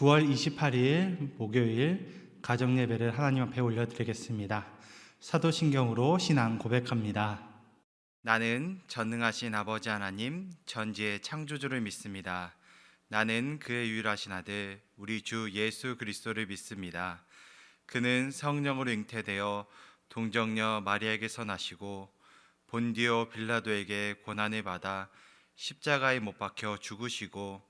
9월 28일 목요일 가정 예배를 하나님 앞에 올려드리겠습니다. 사도신경으로 신앙 고백합니다. 나는 전능하신 아버지 하나님 전지의 창조주를 믿습니다. 나는 그의 유일하신 아들 우리 주 예수 그리스도를 믿습니다. 그는 성령으로 잉태되어 동정녀 마리아에게서 나시고 본디오 빌라도에게 고난을 받아 십자가에 못 박혀 죽으시고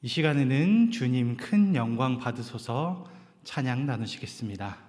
이 시간에는 주님 큰 영광 받으소서 찬양 나누시겠습니다.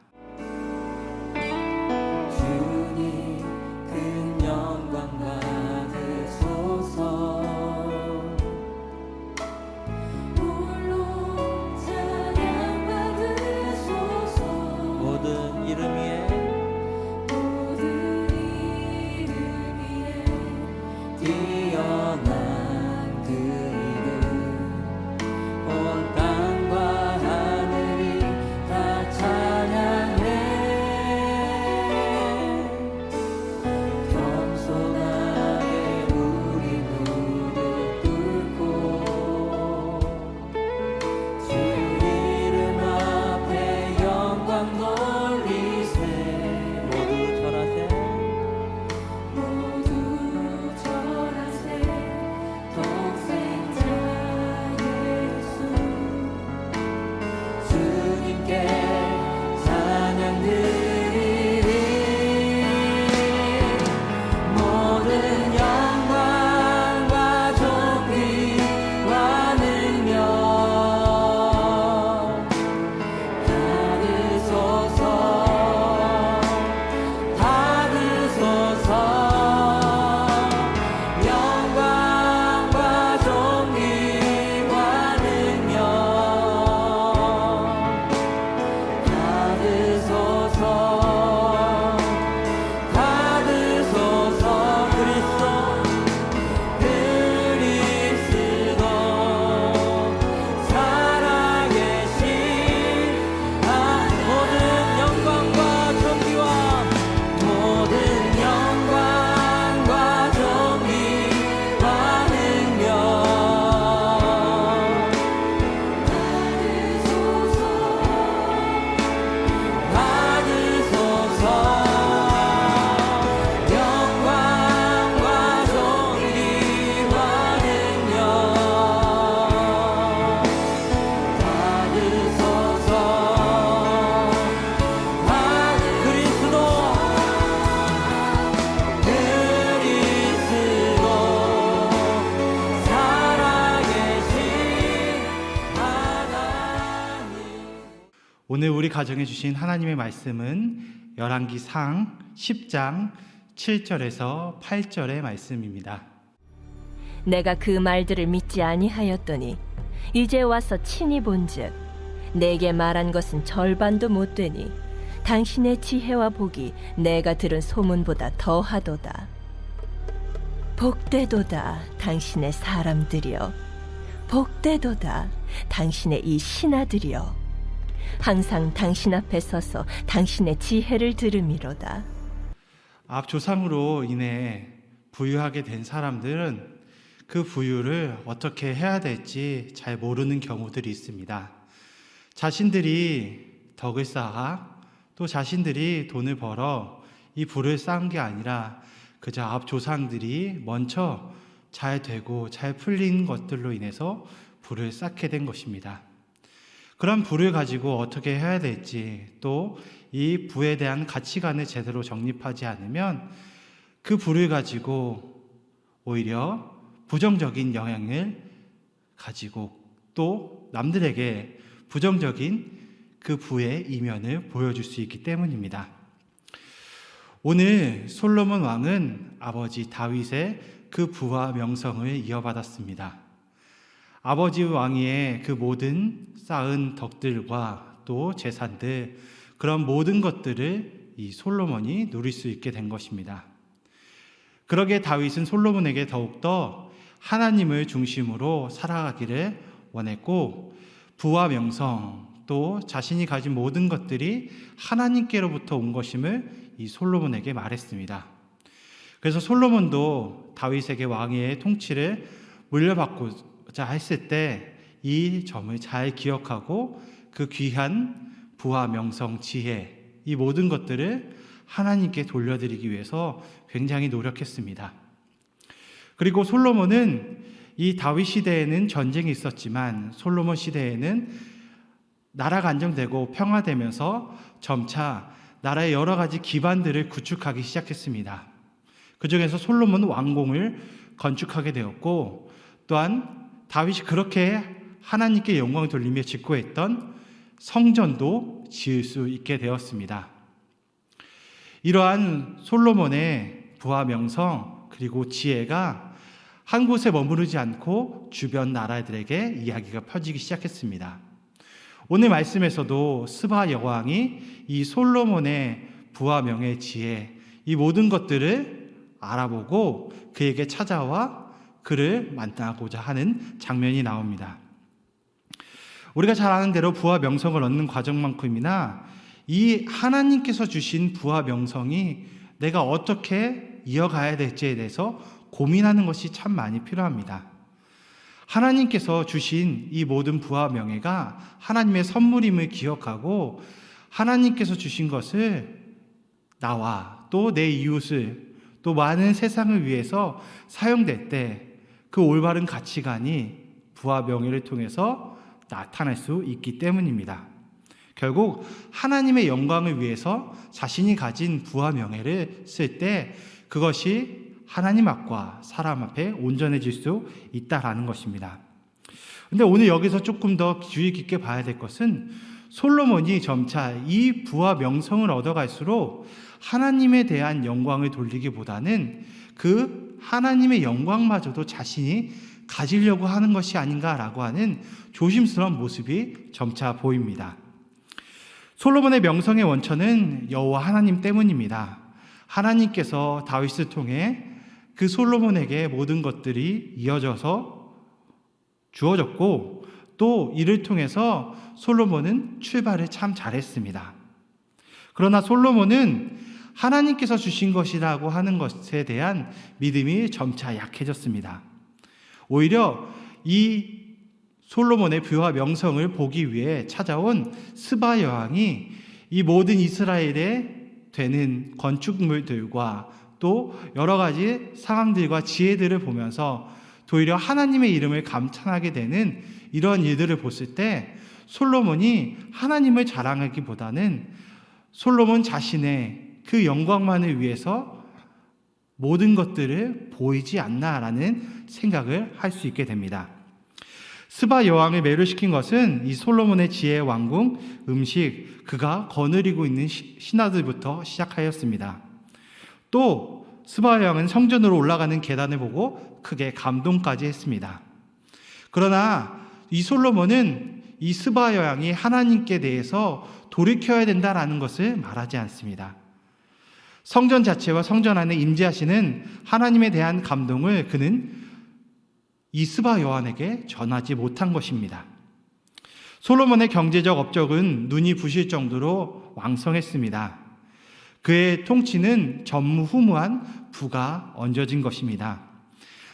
오늘 우리 가정에 주신 하나님의 말씀은 열왕기상 10장 7절에서 8절의 말씀입니다. 내가 그 말들을 믿지 아니하였더니 이제 와서 친히 본즉 내게 말한 것은 절반도 못 되니 당신의 지혜와 복이 내가 들은 소문보다 더하도다. 복되도다 당신의 사람들이여. 복되도다 당신의 이 신하들이여 항상 당신 앞에 서서 당신의 지혜를 들음이로다 앞 조상으로 인해 부유하게 된 사람들은 그 부유를 어떻게 해야 될지 잘 모르는 경우들이 있습니다. 자신들이 덕을 쌓아 또 자신들이 돈을 벌어 이 부를 쌓은 게 아니라 그저 앞 조상들이 먼저 잘 되고 잘 풀린 것들로 인해서 부를 쌓게 된 것입니다. 그런 부를 가지고 어떻게 해야 될지 또 이 부에 대한 가치관을 제대로 정립하지 않으면 그 부를 가지고 오히려 부정적인 영향을 가지고 또 남들에게 부정적인 그 부의 이면을 보여줄 수 있기 때문입니다. 오늘 솔로몬 왕은 아버지 다윗의 그 부와 명성을 이어받았습니다. 아버지 왕위의 그 모든 쌓은 덕들과 또 재산들 그런 모든 것들을 이 솔로몬이 누릴 수 있게 된 것입니다. 그러게 다윗은 솔로몬에게 더욱더 하나님을 중심으로 살아가기를 원했고 부와 명성 또 자신이 가진 모든 것들이 하나님께로부터 온 것임을 이 솔로몬에게 말했습니다. 그래서 솔로몬도 다윗에게 왕위의 통치를 물려받고 자 했을 때 이 점을 잘 기억하고 그 귀한 부와 명성, 지혜 이 모든 것들을 하나님께 돌려드리기 위해서 굉장히 노력했습니다. 그리고 솔로몬은 이 다윗 시대에는 전쟁이 있었지만 솔로몬 시대에는 나라가 안정되고 평화되면서 점차 나라의 여러 가지 기반들을 구축하기 시작했습니다. 그 중에서 솔로몬 왕궁을 건축하게 되었고 또한 다윗이 그렇게 하나님께 영광을 돌리며 짓고 했던 성전도 지을 수 있게 되었습니다. 이러한 솔로몬의 부와 명성 그리고 지혜가 한 곳에 머무르지 않고 주변 나라들에게 이야기가 퍼지기 시작했습니다. 오늘 말씀에서도 스바 여왕이 이 솔로몬의 부와 명예 지혜 이 모든 것들을 알아보고 그에게 찾아와 그를 만나고자 하는 장면이 나옵니다. 우리가 잘 아는 대로 부와 명성을 얻는 과정만큼이나 이 하나님께서 주신 부와 명성이 내가 어떻게 이어가야 될지에 대해서 고민하는 것이 참 많이 필요합니다. 하나님께서 주신 이 모든 부와 명예가 하나님의 선물임을 기억하고 하나님께서 주신 것을 나와 또 내 이웃을 또 많은 세상을 위해서 사용될 때 그 올바른 가치관이 부와 명예를 통해서 나타날 수 있기 때문입니다. 결국 하나님의 영광을 위해서 자신이 가진 부와 명예를 쓸 때 그것이 하나님 앞과 사람 앞에 온전해질 수 있다라는 것입니다. 근데 오늘 여기서 조금 더 주의 깊게 봐야 될 것은 솔로몬이 점차 이 부와 명성을 얻어갈수록 하나님에 대한 영광을 돌리기보다는 그 하나님의 영광마저도 자신이 가지려고 하는 것이 아닌가라고 하는 조심스러운 모습이 점차 보입니다. 솔로몬의 명성의 원천은 여호와 하나님 때문입니다. 하나님께서 다윗을 통해 그 솔로몬에게 모든 것들이 이어져서 주어졌고 또 이를 통해서 솔로몬은 출발을 참 잘했습니다. 그러나 솔로몬은 하나님께서 주신 것이라고 하는 것에 대한 믿음이 점차 약해졌습니다. 오히려 이 솔로몬의 부와 명성을 보기 위해 찾아온 스바 여왕이 이 모든 이스라엘에 되는 건축물들과 또 여러 가지 상황들과 지혜들을 보면서 도리어 하나님의 이름을 감탄하게 되는 이런 일들을 봤을 때 솔로몬이 하나님을 자랑하기보다는 솔로몬 자신의 그 영광만을 위해서 모든 것들을 보이지 않나라는 생각을 할 수 있게 됩니다. 스바 여왕을 매료시킨 것은 이 솔로몬의 지혜 왕궁, 음식, 그가 거느리고 있는 신하들부터 시작하였습니다. 또 스바 여왕은 성전으로 올라가는 계단을 보고 크게 감동까지 했습니다. 그러나 이 솔로몬은 이 스바 여왕이 하나님께 대해서 돌이켜야 된다라는 것을 말하지 않습니다. 성전 자체와 성전 안에 임재하시는 하나님에 대한 감동을 그는 이스바 요한에게 전하지 못한 것입니다. 솔로몬의 경제적 업적은 눈이 부실 정도로 왕성했습니다. 그의 통치는 전무후무한 부가 얹어진 것입니다.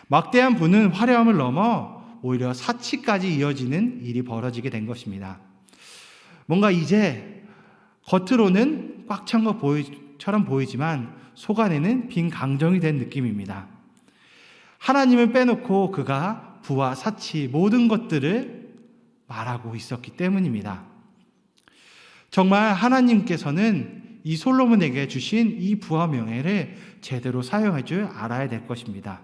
막대한 부는 화려함을 넘어 오히려 사치까지 이어지는 일이 벌어지게 된 것입니다. 뭔가 이제 겉으로는 꽉 찬 것처럼 보이지만 속 안에는 빈 강정이 된 느낌입니다. 하나님을 빼놓고 그가 부와 사치 모든 것들을 말하고 있었기 때문입니다. 정말 하나님께서는 이 솔로몬에게 주신 이 부와 명예를 제대로 사용할 줄 알아야 될 것입니다.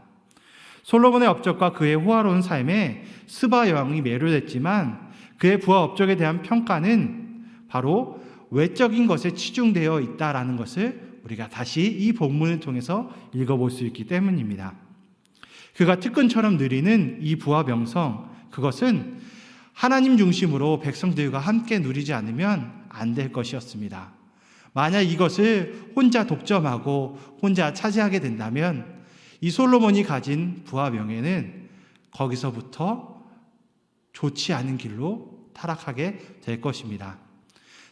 솔로몬의 업적과 그의 호화로운 삶에 스바 여왕이 매료됐지만 그의 부와 업적에 대한 평가는 바로 외적인 것에 치중되어 있다라는 것을 우리가 다시 이 본문을 통해서 읽어볼 수 있기 때문입니다. 그가 특근처럼 누리는 이 부와 명성, 그것은 하나님 중심으로 백성들과 함께 누리지 않으면 안 될 것이었습니다. 만약 이것을 혼자 독점하고 혼자 차지하게 된다면 이 솔로몬이 가진 부와 명예는 거기서부터 좋지 않은 길로 타락하게 될 것입니다.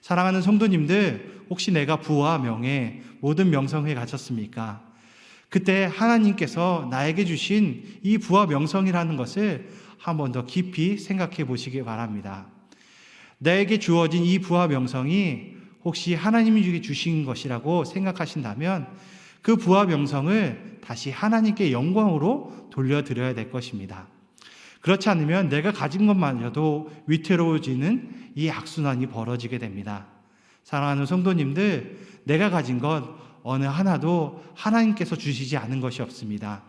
사랑하는 성도님들, 혹시 내가 부와 명예, 모든 명성에 갇혔습니까? 그때 하나님께서 나에게 주신 이 부와 명성이라는 것을 한 번 더 깊이 생각해 보시기 바랍니다. 나에게 주어진 이 부와 명성이 혹시 하나님이 주신 것이라고 생각하신다면 그 부와 명성을 다시 하나님께 영광으로 돌려드려야 될 것입니다. 그렇지 않으면 내가 가진 것만으로도 위태로워지는 이 악순환이 벌어지게 됩니다. 사랑하는 성도님들, 내가 가진 것 어느 하나도 하나님께서 주시지 않은 것이 없습니다.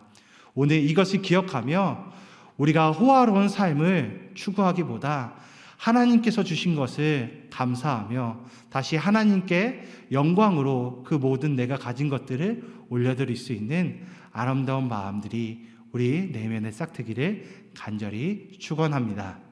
오늘 이것을 기억하며 우리가 호화로운 삶을 추구하기보다 하나님께서 주신 것을 감사하며 다시 하나님께 영광으로 그 모든 내가 가진 것들을 올려드릴 수 있는 아름다운 마음들이 우리 내면에 싹트기를 간절히 축원합니다.